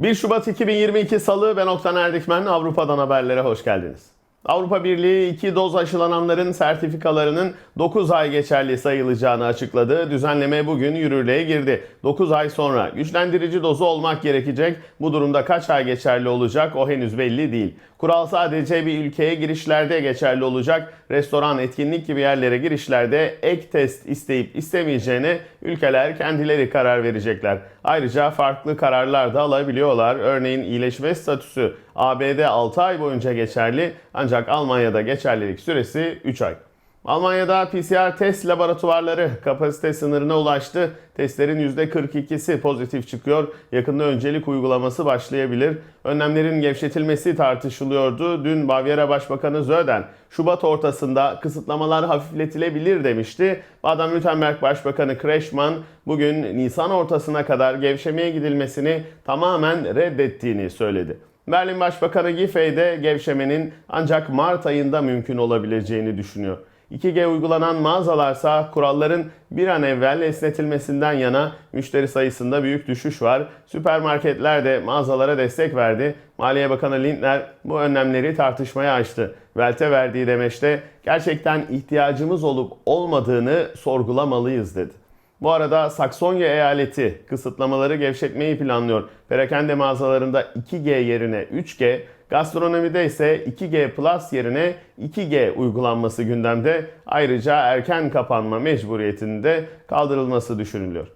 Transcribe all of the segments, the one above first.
1 Şubat 2022 Salı ben Oktan Erdikmen Avrupa'dan haberlere hoş geldiniz. Avrupa Birliği 2 doz aşılananların sertifikalarının 9 ay geçerli sayılacağını açıkladı. Düzenleme bugün yürürlüğe girdi. 9 ay sonra güçlendirici dozu olmak gerekecek. Bu durumda kaç ay geçerli olacak o henüz belli değil. Kural sadece bir ülkeye girişlerde geçerli olacak. Restoran, etkinlik gibi yerlere girişlerde ek test isteyip istemeyeceğine ülkeler kendileri karar verecekler. Ayrıca farklı kararlar da alabiliyorlar. Örneğin iyileşme statüsü ABD 6 ay boyunca geçerli ancak Almanya'da geçerlilik süresi 3 ay. Almanya'da PCR test laboratuvarları kapasite sınırına ulaştı. Testlerin %42'si pozitif çıkıyor. Yakında öncelik uygulaması başlayabilir. Önlemlerin gevşetilmesi tartışılıyordu. Dün Bavyera Başbakanı Zöden, Şubat ortasında kısıtlamalar hafifletilebilir demişti. Baden-Württemberg Başbakanı Kreschmann bugün Nisan ortasına kadar gevşemeye gidilmesini tamamen reddettiğini söyledi. Berlin Başbakanı Giffey de gevşemenin ancak Mart ayında mümkün olabileceğini düşünüyor. 2G uygulanan mağazalarsa kuralların bir an evvel esnetilmesinden yana müşteri sayısında büyük düşüş var. Süpermarketler de mağazalara destek verdi. Maliye Bakanı Lindner bu önlemleri tartışmaya açtı. Velte verdiği demeçte gerçekten ihtiyacımız olup olmadığını sorgulamalıyız dedi. Bu arada Saksonya eyaleti kısıtlamaları gevşetmeyi planlıyor. Perakende mağazalarında 2G yerine 3G, gastronomide ise 2G Plus yerine 2G uygulanması gündemde. Ayrıca erken kapanma mecburiyetinde kaldırılması düşünülüyor.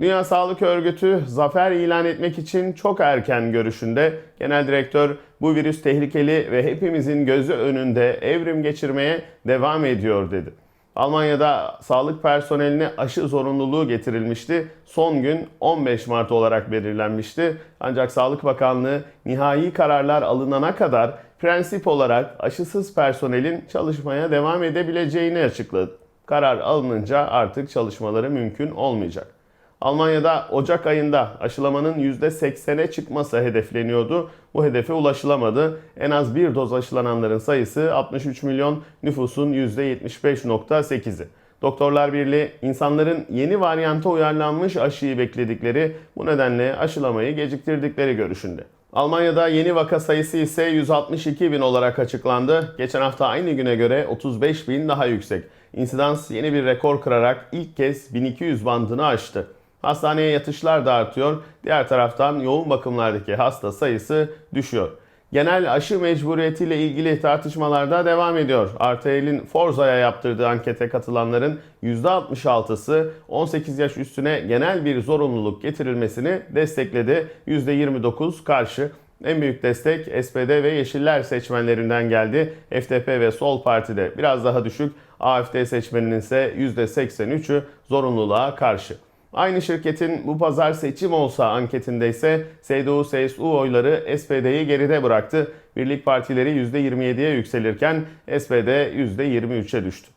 Dünya Sağlık Örgütü zafer ilan etmek için çok erken görüşünde. Genel direktör bu virüs tehlikeli ve hepimizin gözü önünde evrim geçirmeye devam ediyor dedi. Almanya'da sağlık personeline aşı zorunluluğu getirilmişti. Son gün 15 Mart olarak belirlenmişti. Ancak Sağlık Bakanlığı nihai kararlar alınana kadar prensip olarak aşısız personelin çalışmaya devam edebileceğini açıkladı. Karar alınınca artık çalışmaları mümkün olmayacak. Almanya'da Ocak ayında aşılamanın %80'e çıkması hedefleniyordu. Bu hedefe ulaşılamadı. En az bir doz aşılananların sayısı 63 milyon, nüfusun %75.8'i. Doktorlar Birliği insanların yeni varyanta uyarlanmış aşıyı bekledikleri, bu nedenle aşılamayı geciktirdikleri görüşünde. Almanya'da yeni vaka sayısı ise 162 bin olarak açıklandı. Geçen hafta aynı güne göre 35 bin daha yüksek. İnsidans yeni bir rekor kırarak ilk kez 1200 bandını aştı. Hastaneye yatışlar da artıyor. Diğer taraftan yoğun bakımlardaki hasta sayısı düşüyor. Genel aşı mecburiyetiyle ilgili tartışmalar da devam ediyor. RTL'in Forza'ya yaptırdığı ankete katılanların %66'sı 18 yaş üstüne genel bir zorunluluk getirilmesini destekledi. %29 karşı. En büyük destek SPD ve Yeşiller seçmenlerinden geldi. FDP ve Sol Parti'de biraz daha düşük. AFD seçmeninin ise %83'ü zorunluluğa karşı. Aynı şirketin bu pazar seçim olsa anketinde ise CDU-CSU oyları SPD'yi geride bıraktı. Birlik partileri %27'ye yükselirken SPD %23'e düştü.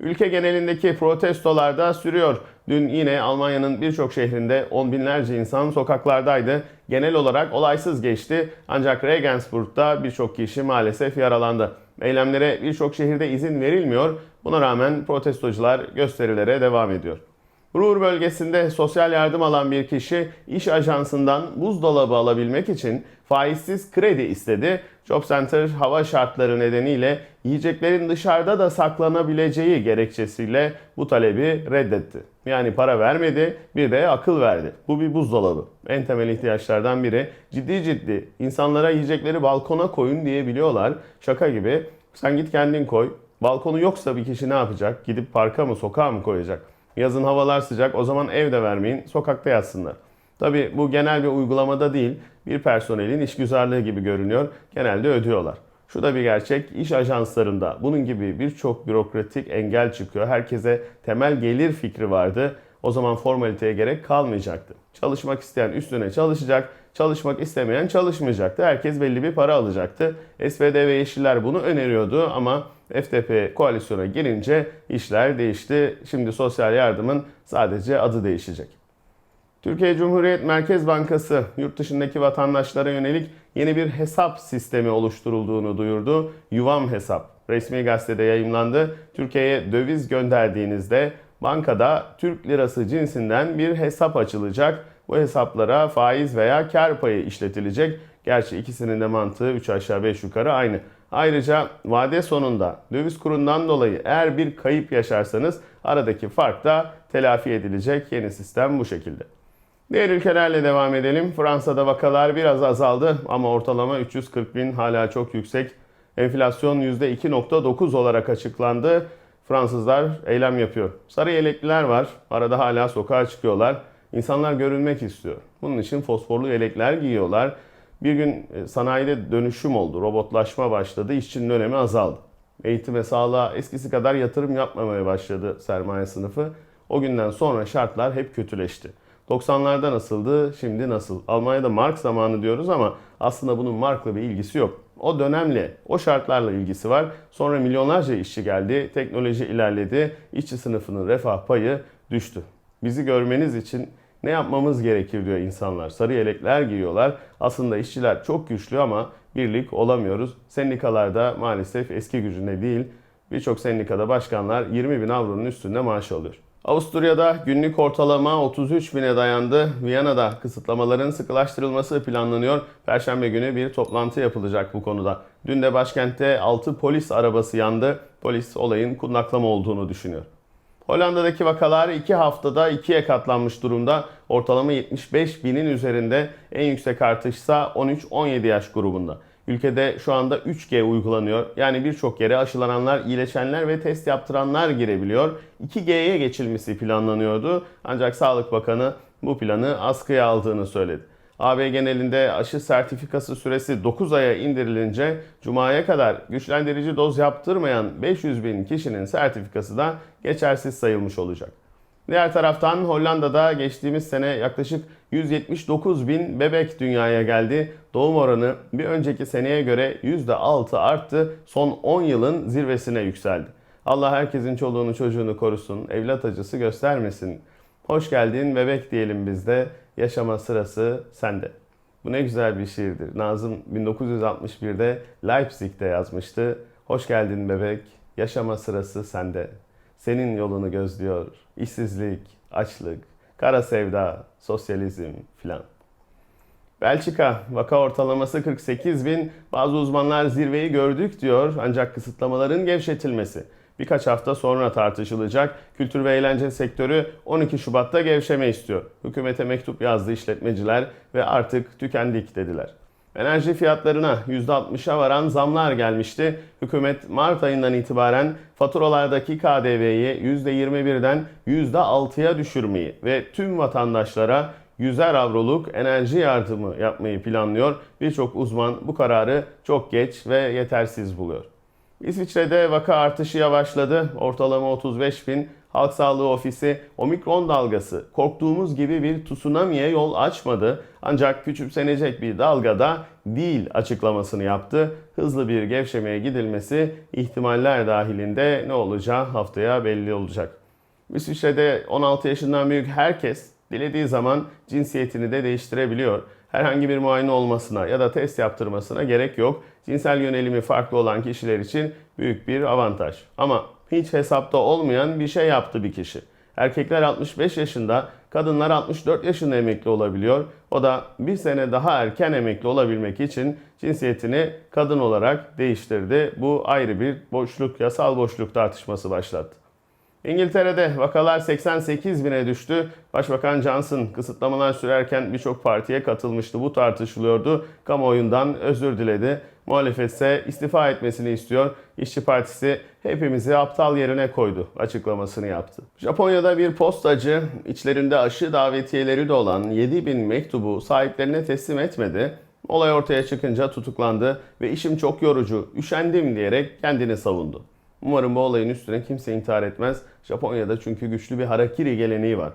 Ülke genelindeki protestolar da sürüyor. Dün yine Almanya'nın birçok şehrinde on binlerce insan sokaklardaydı. Genel olarak olaysız geçti ancak Regensburg'da birçok kişi maalesef yaralandı. Eylemlere birçok şehirde izin verilmiyor. Buna rağmen protestocular gösterilere devam ediyor. Ruhr bölgesinde sosyal yardım alan bir kişi iş ajansından buzdolabı alabilmek için faizsiz kredi istedi. Job Center hava şartları nedeniyle yiyeceklerin dışarıda da saklanabileceği gerekçesiyle bu talebi reddetti. Yani para vermedi bir de akıl verdi. Bu bir buzdolabı. En temel ihtiyaçlardan biri. Ciddi ciddi insanlara yiyecekleri balkona koyun diyebiliyorlar. Şaka gibi. Sen git kendin koy. Balkonu yoksa bir kişi ne yapacak? Gidip parka mı sokağa mı koyacak? Yazın havalar sıcak o zaman evde vermeyin sokakta yatsınlar. Tabi bu genel bir uygulamada değil bir personelin işgüzarlığı gibi görünüyor. Genelde ödüyorlar. Şu da bir gerçek iş ajanslarında bunun gibi birçok bürokratik engel çıkıyor. Herkese temel gelir fikri vardı. O zaman formaliteye gerek kalmayacaktı. Çalışmak isteyen üstüne çalışacak, çalışmak istemeyen çalışmayacaktı. Herkes belli bir para alacaktı. SPD ve Yeşiller bunu öneriyordu ama FDP koalisyona girince işler değişti. Şimdi sosyal yardımın sadece adı değişecek. Türkiye Cumhuriyet Merkez Bankası yurt dışındaki vatandaşlara yönelik yeni bir hesap sistemi oluşturulduğunu duyurdu. Yuvam hesap resmi gazetede yayımlandı. Türkiye'ye döviz gönderdiğinizde bankada Türk lirası cinsinden bir hesap açılacak. Bu hesaplara faiz veya kar payı işletilecek. Gerçi ikisinin de mantığı 3 aşağı 5 yukarı aynı. Ayrıca vade sonunda döviz kurundan dolayı eğer bir kayıp yaşarsanız aradaki fark da telafi edilecek. Yeni sistem bu şekilde. Diğer ülkelerle devam edelim. Fransa'da vakalar biraz azaldı ama ortalama 340 bin hala çok yüksek. Enflasyon %2.9 olarak açıklandı. Fransızlar eylem yapıyor. Sarı yelekliler var. Arada hala sokağa çıkıyorlar. İnsanlar görünmek istiyor. Bunun için fosforlu yelekler giyiyorlar. Bir gün e, sanayide dönüşüm oldu. Robotlaşma başladı. İşçinin önemi azaldı. Eğitime, sağlığa eskisi kadar yatırım yapmamaya başladı sermaye sınıfı. O günden sonra şartlar hep kötüleşti. 90'larda nasıldı, şimdi nasıl? Almanya'da Mark zamanı diyoruz ama aslında bunun Mark'la bir ilgisi yok. O dönemle, o şartlarla ilgisi var. Sonra milyonlarca işçi geldi, teknoloji ilerledi, işçi sınıfının refah payı düştü. Bizi görmeniz için ne yapmamız gerekir diyor insanlar. Sarı yelekler giyiyorlar. Aslında işçiler çok güçlü ama birlik olamıyoruz. Sendikalarda maalesef eski gücünde değil. Birçok sendikada başkanlar 20 bin avronun üstünde maaş alıyor. Avusturya'da günlük ortalama 33 bine dayandı. Viyana'da kısıtlamaların sıkılaştırılması planlanıyor. Perşembe günü bir toplantı yapılacak bu konuda. Dün de başkentte 6 polis arabası yandı. Polis olayın kundaklama olduğunu düşünüyor. Hollanda'daki vakalar 2 haftada ikiye katlanmış durumda. Ortalama 75 binin üzerinde en yüksek artışsa 13-17 yaş grubunda. Ülkede şu anda 3G uygulanıyor. Yani birçok yere aşılananlar, iyileşenler ve test yaptıranlar girebiliyor. 2G'ye geçilmesi planlanıyordu. Ancak Sağlık Bakanı bu planı askıya aldığını söyledi. AB genelinde aşı sertifikası süresi 9 aya indirilince Cuma'ya kadar güçlendirici doz yaptırmayan 500 bin kişinin sertifikası da geçersiz sayılmış olacak. Diğer taraftan Hollanda'da geçtiğimiz sene yaklaşık 179 bin bebek dünyaya geldi. Doğum oranı bir önceki seneye göre %6 arttı. Son 10 yılın zirvesine yükseldi. Allah herkesin çoluğunu çocuğunu korusun, evlat acısı göstermesin. Hoş geldin bebek diyelim biz de. Yaşama sırası sende. Bu ne güzel bir şiirdir. Nazım 1961'de Leipzig'te yazmıştı. Hoş geldin bebek, yaşama sırası sende. Senin yolunu gözlüyor. İşsizlik, açlık, kara sevda, sosyalizm filan. Belçika vaka ortalaması 48 bin. Bazı uzmanlar zirveyi gördük diyor ancak kısıtlamaların gevşetilmesi birkaç hafta sonra tartışılacak. Kültür ve eğlence sektörü 12 Şubat'ta gevşeme istiyor. Hükümete mektup yazdı işletmeciler ve artık tükendik dediler. Enerji fiyatlarına %60'a varan zamlar gelmişti. Hükümet Mart ayından itibaren faturalardaki KDV'yi %21'den %6'ya düşürmeyi ve tüm vatandaşlara 100'er avroluk enerji yardımı yapmayı planlıyor. Birçok uzman bu kararı çok geç ve yetersiz buluyor. İsviçre'de vaka artışı yavaşladı. Ortalama 35 bin. Halk Sağlığı Ofisi omikron dalgası korktuğumuz gibi bir tsunami'ye yol açmadı. Ancak küçümsenecek bir dalgada değil açıklamasını yaptı. Hızlı bir gevşemeye gidilmesi ihtimaller dahilinde ne olacağı haftaya belli olacak. İsviçre'de 16 yaşından büyük herkes dilediği zaman cinsiyetini de değiştirebiliyor. Herhangi bir muayene olmasına ya da test yaptırmasına gerek yok. Cinsel yönelimi farklı olan kişiler için büyük bir avantaj. Ama hiç hesapta olmayan bir şey yaptı bir kişi. Erkekler 65 yaşında, kadınlar 64 yaşında emekli olabiliyor. O da bir sene daha erken emekli olabilmek için cinsiyetini kadın olarak değiştirdi. Bu ayrı bir boşluk, yasal boşluk tartışması başlattı. İngiltere'de vakalar 88 bine düştü. Başbakan Johnson kısıtlamalar sürerken birçok partiye katılmıştı. Bu tartışılıyordu. Kamuoyundan özür diledi. Muhalefet ise istifa etmesini istiyor. İşçi Partisi hepimizi aptal yerine koydu açıklamasını yaptı. Japonya'da bir postacı içlerinde aşı davetiyeleri de olan 7000 mektubu sahiplerine teslim etmedi. Olay ortaya çıkınca tutuklandı ve işim çok yorucu, üşendim diyerek kendini savundu. Umarım bu olayın üstüne kimse intihar etmez. Japonya'da çünkü güçlü bir harakiri geleneği var.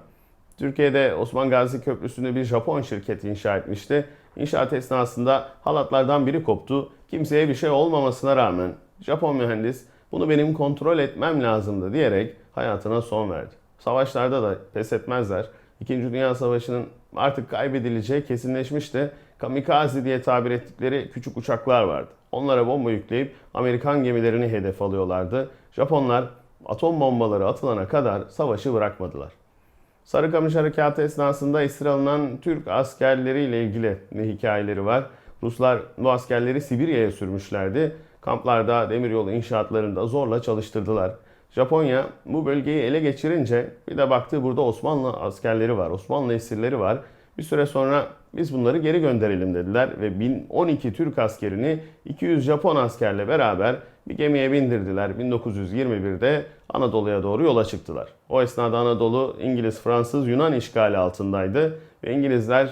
Türkiye'de Osman Gazi Köprüsü'nü bir Japon şirketi inşa etmişti. İnşaat esnasında halatlardan biri koptu. Kimseye bir şey olmamasına rağmen Japon mühendis bunu benim kontrol etmem lazımdı diyerek hayatına son verdi. Savaşlarda da pes etmezler. İkinci Dünya Savaşı'nın artık kaybedileceği kesinleşmişti. Kamikaze diye tabir ettikleri küçük uçaklar vardı. Onlara bomba yükleyip Amerikan gemilerini hedef alıyorlardı. Japonlar atom bombaları atılana kadar savaşı bırakmadılar. Sarıkamış Harekatı esnasında esir alınan Türk askerleriyle ilgili ne hikayeleri var. Ruslar bu askerleri Sibirya'ya sürmüşlerdi. Kamplarda, demiryolu inşaatlarında zorla çalıştırdılar. Japonya bu bölgeyi ele geçirince bir de baktı burada Osmanlı askerleri var, Osmanlı esirleri var. Bir süre sonra biz bunları geri gönderelim dediler ve 1012 Türk askerini 200 Japon askerle beraber bir gemiye bindirdiler. 1921'de Anadolu'ya doğru yola çıktılar. O esnada Anadolu İngiliz, Fransız, Yunan işgali altındaydı ve İngilizler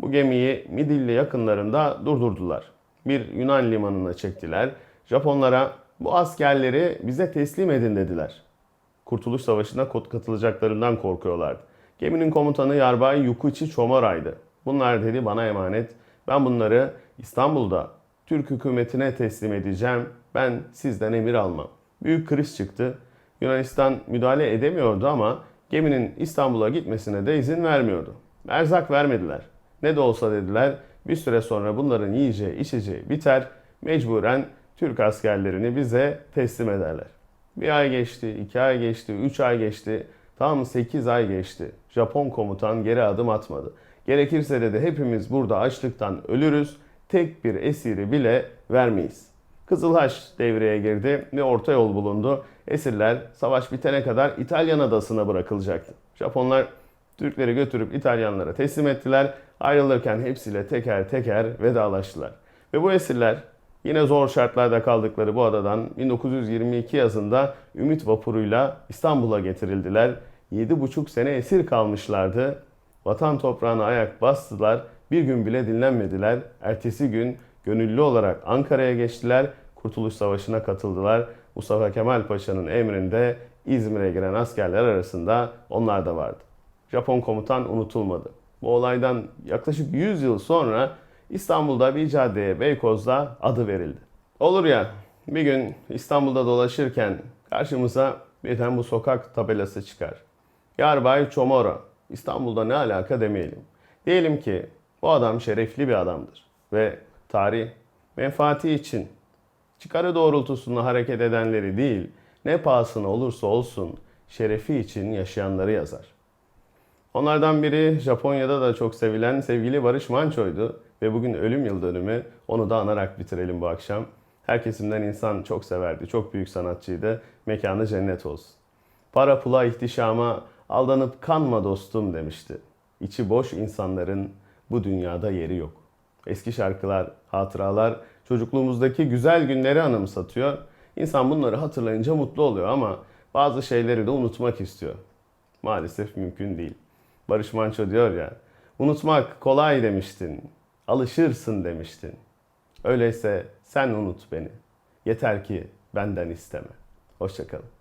bu gemiyi Midilli yakınlarında durdurdular. Bir Yunan limanına çektiler. Japonlara bu askerleri bize teslim edin dediler. Kurtuluş Savaşı'na katılacaklarından korkuyorlardı. Geminin komutanı Yarbay Yukichi Çomoray'dı. Bunlar dedi bana emanet. Ben bunları İstanbul'da Türk hükümetine teslim edeceğim. Ben sizden emir almam. Büyük kriz çıktı. Yunanistan müdahale edemiyordu ama geminin İstanbul'a gitmesine de izin vermiyordu. Erzak vermediler. Ne de olsa dediler bir süre sonra bunların yiyeceği içeceği biter. Mecburen Türk askerlerini bize teslim ederler. Bir ay geçti, iki ay geçti, üç ay geçti. Tam 8 ay geçti. Japon komutan geri adım atmadı. Gerekirse dedi hepimiz burada açlıktan ölürüz. Tek bir esiri bile vermeyiz. Kızılhaç devreye girdi ve orta yol bulundu. Esirler savaş bitene kadar İtalyan adasına bırakılacaktı. Japonlar Türkleri götürüp İtalyanlara teslim ettiler. Ayrılırken hepsiyle teker teker vedalaştılar. Ve bu esirler Yine zor şartlarda kaldıkları bu adadan 1922 yazında Ümit vapuruyla İstanbul'a getirildiler. 7,5 sene esir kalmışlardı. Vatan toprağına ayak bastılar. Bir gün bile dinlenmediler. Ertesi gün gönüllü olarak Ankara'ya geçtiler. Kurtuluş Savaşı'na katıldılar. Mustafa Kemal Paşa'nın emrinde İzmir'e giren askerler arasında onlar da vardı. Japon komutan unutulmadı. Bu olaydan yaklaşık 100 yıl sonra İstanbul'da bir caddeye Beykoz'da adı verildi. Olur ya bir gün İstanbul'da dolaşırken karşımıza birden bu sokak tabelası çıkar. Yarbay Çomoro. İstanbul'da ne alaka demeyelim. Diyelim ki bu adam şerefli bir adamdır ve tarih menfaati için çıkarı doğrultusunda hareket edenleri değil, ne pahasına olursa olsun şerefi için yaşayanları yazar. Onlardan biri Japonya'da da çok sevilen sevgili Barış Manço'ydu ve bugün ölüm yıl dönümü. Onu da anarak bitirelim bu akşam. Her kesimden insan çok severdi, çok büyük sanatçıydı. Mekanı cennet olsun. Para pula ihtişama aldanıp kanma dostum demişti. İçi boş insanların bu dünyada yeri yok. Eski şarkılar, hatıralar çocukluğumuzdaki güzel günleri anımsatıyor. İnsan bunları hatırlayınca mutlu oluyor ama bazı şeyleri de unutmak istiyor. Maalesef mümkün değil. Barış Manço diyor ya, unutmak kolay demiştin, alışırsın demiştin. Öyleyse sen unut beni. Yeter ki benden isteme. Hoşçakalın.